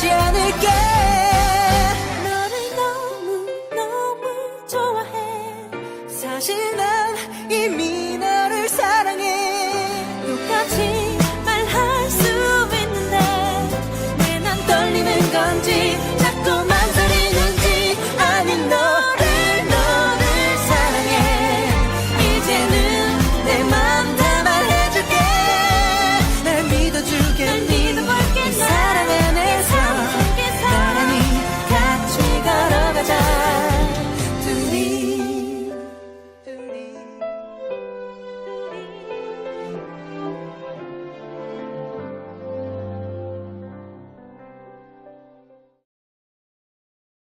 하지 않을게. 너를 너무 너무 좋아해. 사실 난 이미 너를 사랑해. 똑같이 말할 수 있는데 왜 난 떨리는 건지.